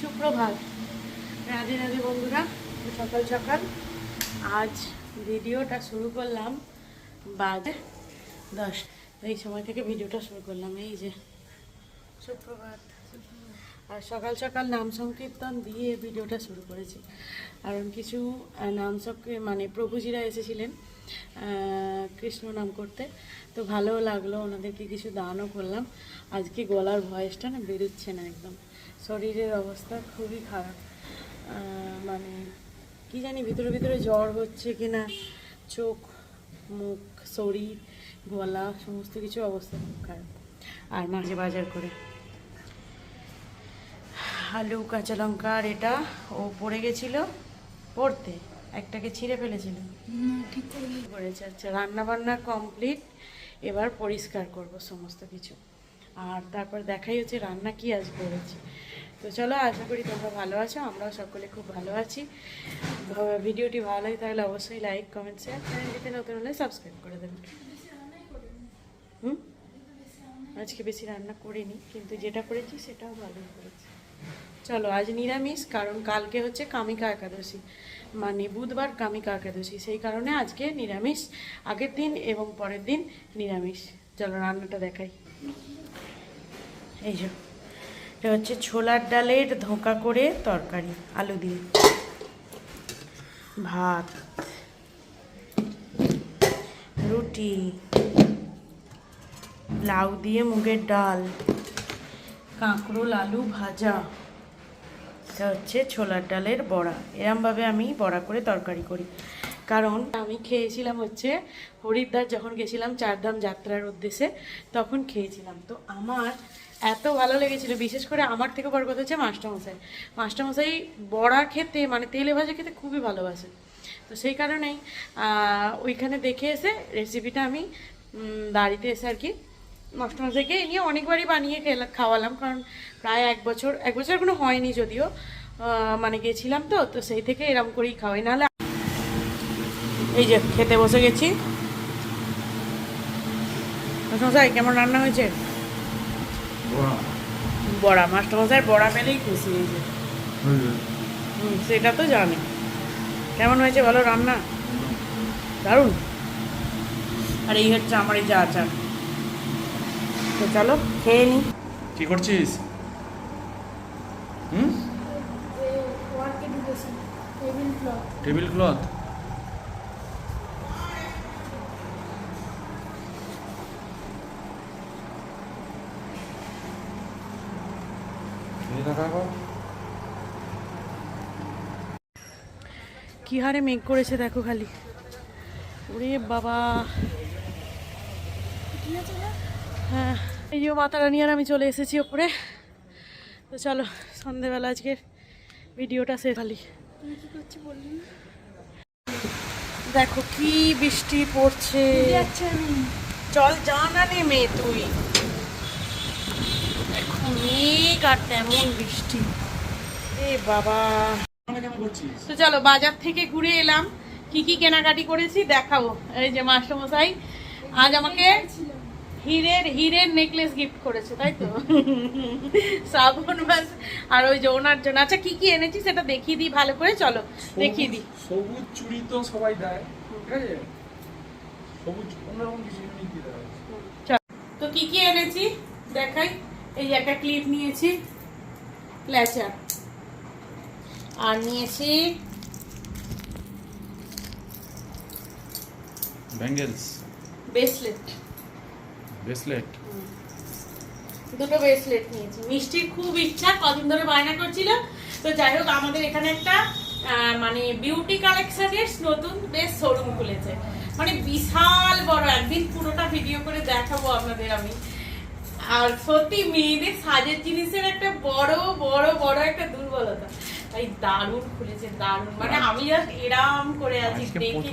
সুপ্রভাত। রাধে রাধে বন্ধুরা, সকাল সকাল। আজ ভিডিওটা শুরু করলাম বাজে দশ। এই সময় থেকে ভিডিওটা শুরু করলাম, এই যে। সুপ্রভাত। আর সকাল সকাল নাম সংকীর্তন দিয়ে ভিডিওটা শুরু করেছি। কারণ কিছু নাম মানে প্রভুজিরা এসেছিলেন কৃষ্ণ নাম করতে। তো ভালো লাগল, ওনাদেরকে কিছু দানও করলাম। আজকে গলার ভয়েসটা না বেরোচ্ছে না একদম। শরীরের অবস্থা খুবই খারাপ। মানে কি জানি ভিতরে ভিতরে জ্বর হচ্ছে কি না চোখ, মুখ, শরীর, গলা, সমস্ত কিছু অবস্থা খুব খারাপ। আর মাঝে বাজার করে। আলু, কাঁচা লঙ্কা আর এটা ও পড়ে গেছিল পড়তে। একটাকে ছিঁড়ে ফেলেছিল। ঠিক করেছে। আচ্ছা রান্না বান্না কমপ্লিট এবার পরিষ্কার করব সমস্ত কিছু। আর তারপর দেখাই হচ্ছে রান্না কি আজ করেছি। তো চলো, আশা করি তোমরা ভালো আছো, আমরাও সকলে খুব ভালো আছি। ভিডিওটি ভালো লাগে তাহলে অবশ্যই লাইক কমেন্ট শেয়ার চ্যানেলটিতে নতুন হলে সাবস্ক্রাইব করে দেবেন। হুম? আজকে বেশি রান্না করিনি, কিন্তু যেটা করেছি সেটাও ভালোই করেছি। চলো, আজ নিরামিষ, কারণ কালকে হচ্ছে কামিকা একাদশী। মানে বুধবার কামিকা একাদশী, সেই কারণে আজকে নিরামিষ, আগের দিন এবং পরের দিন নিরামিষ। চলো, রান্নাটা দেখাই। এই যে হচ্ছে ছোলার ডালের ধোঁকা করে তরকারি, আলু দিয়ে। ভাত, রুটি, লাউ দিয়ে মুগের ডাল। কাঁকরোল আলু ভাজা। এটা হচ্ছে ছোলার ডালের বড়া। এরমভাবে আমি বড়া করে তরকারি করি। কারণ আমি খেয়েছিলাম হচ্ছে হরিদ্বার যখন গেছিলাম চারধাম যাত্রার উদ্দেশ্যে, তখন খেয়েছিলাম। তো আমার এত ভালো লেগেছিল। বিশেষ করে আমার থেকে বড় কথা হচ্ছে মাস্টারমশাই। মাস্টারমশাই বড়া খেতে মানে তেলে ভাজা খেতে খুবই ভালোবাসে। তো সেই কারণেই ওইখানে দেখে এসে রেসিপিটা আমি বাড়িতে এসে আর কি মাস্টারমশাইকে নিয়ে অনেকবারই বানিয়ে খেলা খাওয়ালাম কারণ প্রায় এক বছর এক বছর কোনো হয়নি যদিও। মানে গেছিলাম তো তো সেই থেকে এরম করেই খাওয়াই। নাহলে এই যে খেতে বসে গেছি। মাস্টারমশাই কেমন রান্না হয়েছে? বড়া। মাস্টারমশাই বড়া পেলেই খুশি এই যে। হুম সেটা তো জানি। কেমন হয়েছে বলো রান্না? দারুণ। আর এই হচ্ছে আমার এই যে আচার। তো চলো খেয়ে নিই কি করছিস? হুম? Table cloth. কি হারে মেঘ করেছে দেখো খালি। ওরে বাবা। হ্যাঁ এই যে মাতা রানী আর আমি চলে এসেছি ওপরে। তো চলো সন্ধেবেলা আজকের ভিডিওটা সে খালি দেখো কি বৃষ্টি পড়ছে। চল জানা না নেমে তুই। দেখো মেঘ আর তেমন বৃষ্টি। এ বাবা। তো চলো বাজার থেকে ঘুরে এলাম। কি কি কেনাকাটি করেছি দেখাবো। এই যে মাস্টারমশাই আজ আমাকে হিরের হিরের নেকলেস গিফট করেছে তাই তো? শ্রাবণ মাস আর ওই যে ওনার জন্য। আচ্ছা কি কি এনেছি সেটা দেখিয়ে দিই ভালো করে? চলো দেখিয়ে দিই। সবুজ চুড়ি তো সবাই দেয় ঠিক আছে? সবুজ অন্যরকম কিছু ইউনিক দেয় তো কি কি এনেছি? দেখাই। এই যে একটা ক্লিপ নিয়েছি ক্ল্যাচার আর নিয়েছি ব্যাঙ্গেলস ব্রেসলেট ব্রেসলেট দুটো ব্রেসলেট নিয়েছি। মিষ্টির খুব ইচ্ছা কদিন ধরে বায়না করছিল। তো যাই হোক আমাদের এখানে একটা মানে বিউটি কালেকশনের নতুন বেশ শোরুম খুলেছে। মানে বিশাল বড় একদিন পুরোটা ভিডিও করে দেখাবো আপনাদের আমি। আর সত্যি মেয়েদের সাজের জিনিসের একটা বড় বড় বড় একটা দুর্বলতা। তাই দারুণ খুলেছে দারুণ। মানে আমি জাস্ট এরাম করে আছি দেখে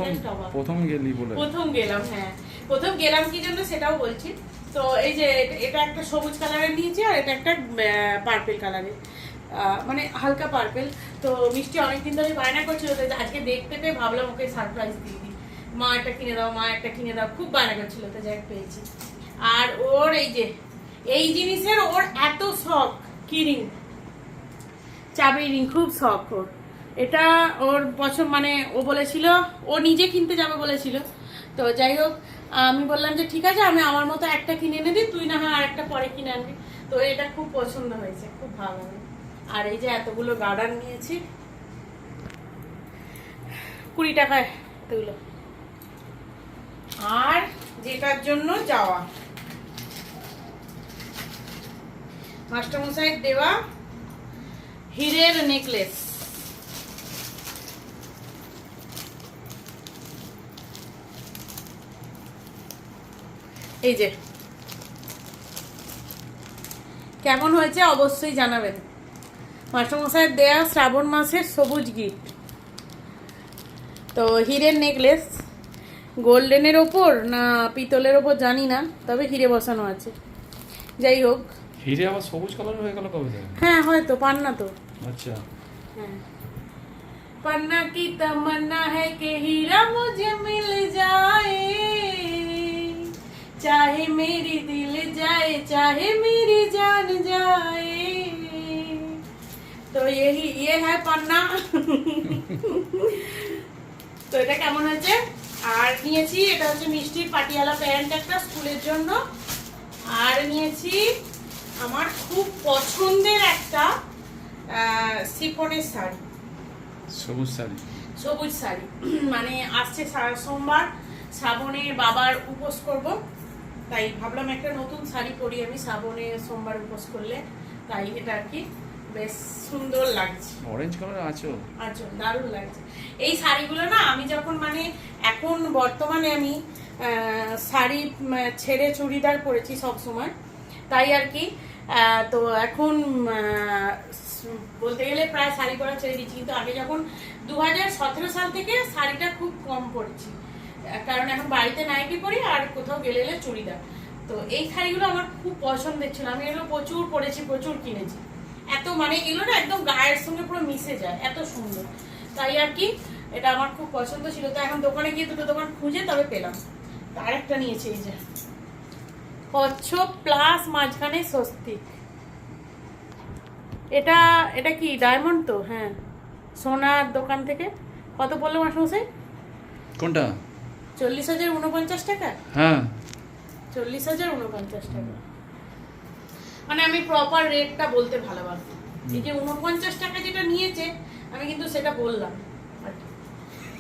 গেলি বলে। প্রথম গেলাম হ্যাঁ। প্রথম গেলাম কি জন্য সেটাও বলছি। তো এই যে এটা- একটা সবুজ কালারের নিয়েছি আর এটা একটা পার্পেল কালারের মানে হালকা পার্পেল তো মিষ্টি অনেকদিন ধরে বায়না করছিল, তো আজকে দেখতে পেয়ে ভাবলাম ওকে সারপ্রাইজ দিয়ে দিই। মা একটা কিনে দাও, মা একটা কিনে দাও। খুব বায়না করছিল, তো যাই পেয়েছি। আর ওর এই যে এই জিনিসের ওর এত শখ, কি রিং চাবি রিং খুব শখ ওর। এটা ওর পছন্দ মানে ও বলেছিল, ও নিজে কিনতে যাবে বলেছিল। তো যাই হোক, আমি বললাম যে ঠিক আছে, আমি আমার মতো একটা কিনে এনে দিই, তুই না হয় আর একটা পরে কিনে আনবি। তো এটা খুব পছন্দ হয়েছে, খুব ভালো লাগে আর এই যে এতগুলো গার্ডার নিয়েছি, কুড়ি টাকায় এতগুলো। আর যেটার জন্য যাওয়া। মাস্টারমশাইয়ের দেওয়া হীরের নেকলেস এই যে কেমন হয়েছে অবশ্যই জানাবেন মাস্টারমশাইয়ের দেয়া শ্রাবণ মাসের সবুজ গিফট তো হীরের নেকলেস গোল্ডেনের ওপর না পিতলের ওপর জানি না তবে হিরে বসানো আছে যাই হোক হিরে আবার সবুজ কালার হয়ে গেল কবে থেকে হ্যাঁ হয়তো পান না তো আচ্ছা हाँ। पन्ना की तमन्ना है कि हीरा मुझे मिल जाए चाहे मेरी दिल जाए चाहे मेरी जान जाए তো यही ये है পান্না তো এটা কেমন হয়েছে আর নিয়েছি এটা হচ্ছে মিষ্টির পাটিয়ালা প্যান্ট একটা স্কুলের জন্য আর নিয়েছি আমার খুব পছন্দের একটা সিফনের শাড়ি সবুজ শাড়ি সবুজ শাড়ি মানে আসছে সা- সোমবার শ্রাবণের বাবার উপোস করব তাই ভাবলাম একটা নতুন শাড়ি পরি আমি শ্রাবণে সোমবার উপোস করলে। তাই এটা আর কি বেশ সুন্দর লাগছে। অরেঞ্জ কালার আছো? আচ্ছা দারুণ লাগছে। এই শাড়িগুলো না আমি যখন মানে এখন বর্তমানে আমি শাড়ি ছেড়ে চুড়িদার পরেছি সব সময় তাই আর কি তো এখন বলতে গেলে প্রায় শাড়ি পরা ছেড়ে দিচ্ছি কিন্তু আগে যখন দু হাজার সতেরো সাল থেকে শাড়িটা খুব কম পরেছি। কারণ এখন বাড়িতে নাইটি পরি আর কোথাও গেলে গেলে চুড়িদার। তো এই শাড়িগুলো আমার খুব পছন্দের ছিল। আমি এগুলো প্রচুর পরেছি, প্রচুর কিনেছি। এত মানে এগুলো না একদম গায়ের সঙ্গে পুরো মিশে যায়, এত সুন্দর। তাই আর কি, এটা আমার খুব পছন্দ ছিল। তো এখন দোকানে গিয়ে দুটো দোকান খুঁজে তবে পেলাম। আরেকটা নিয়েছি এই যে। কচ্ছপ প্লাস মাঝখানে স্বস্তিক। এটা এটা কি ডায়মন্ড তো? হ্যাঁ। সোনার দোকান থেকে। কত বলল মাসমশাই? কোনটা? চল্লিশ হাজার উনপঞ্চাশ টাকা? হ্যাঁ। চল্লিশ হাজার উনপঞ্চাশ টাকা। মানে আমি প্রপার রেটটা বলতে ভালোবাসি। এই যে উনপঞ্চাশ টাকা যেটা নিয়েছে আমি কিন্তু সেটা বললাম।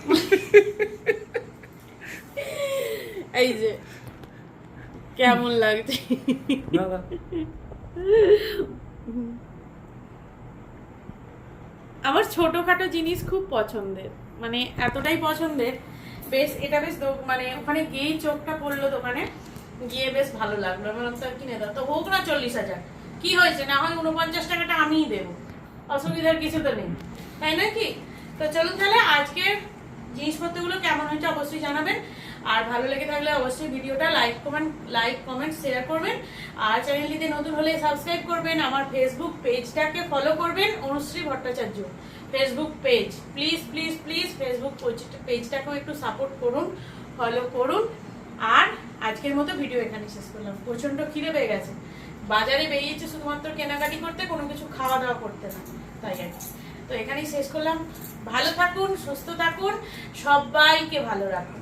এই যে কেমন লাগছে? আমার ছোটখাটো জিনিস খুব পছন্দের। মানে এতটাই পছন্দের বেশ, এটা বেশ মানে ওখানে গিয়েই চোখটা পড়ল দোকানে। গিয়ে বেশ ভালো লাগল। বললাম স্যার, কিনে দাও। তো হোক না চল্লিশ হাজার। কি হয়েছে? না হয় উনপঞ্চাশ টাকাটা আমিই দেবো। অসুবিধার কিছু তো নেই। তাই না কি? তো চলুন তাহলে আজকের জিনিসপত্রগুলো কেমন হয়েছে অবশ্যই জানাবেন। আর ভালো লেগে থাকলে অবশ্যই ভিডিওটা like comment like comment share করবেন। আর চ্যানেলটিতে নতুন হলে সাবস্ক্রাইব করবেন। আমার ফেসবুক পেজটাকে ফলো করবেন Anushree Bhattacharya. Facebook page please please please Facebook পেজটাকেও একটু সাপোর্ট করুন ফলো করুন। আর আজকের মতো ভিডিও এখানে শেষ করলাম। প্রচণ্ড খিদে পেয়ে গেছে। বাজারে বেরিয়েছে শুধুমাত্র কেনাকাটি করতে, কোনো কিছু খাওয়া দাওয়া করতে না। তাই আর তো এখানেই শেষ করলাম। ভালো থাকুন, সুস্থ থাকুন, সবাইকে ভালো রাখুন।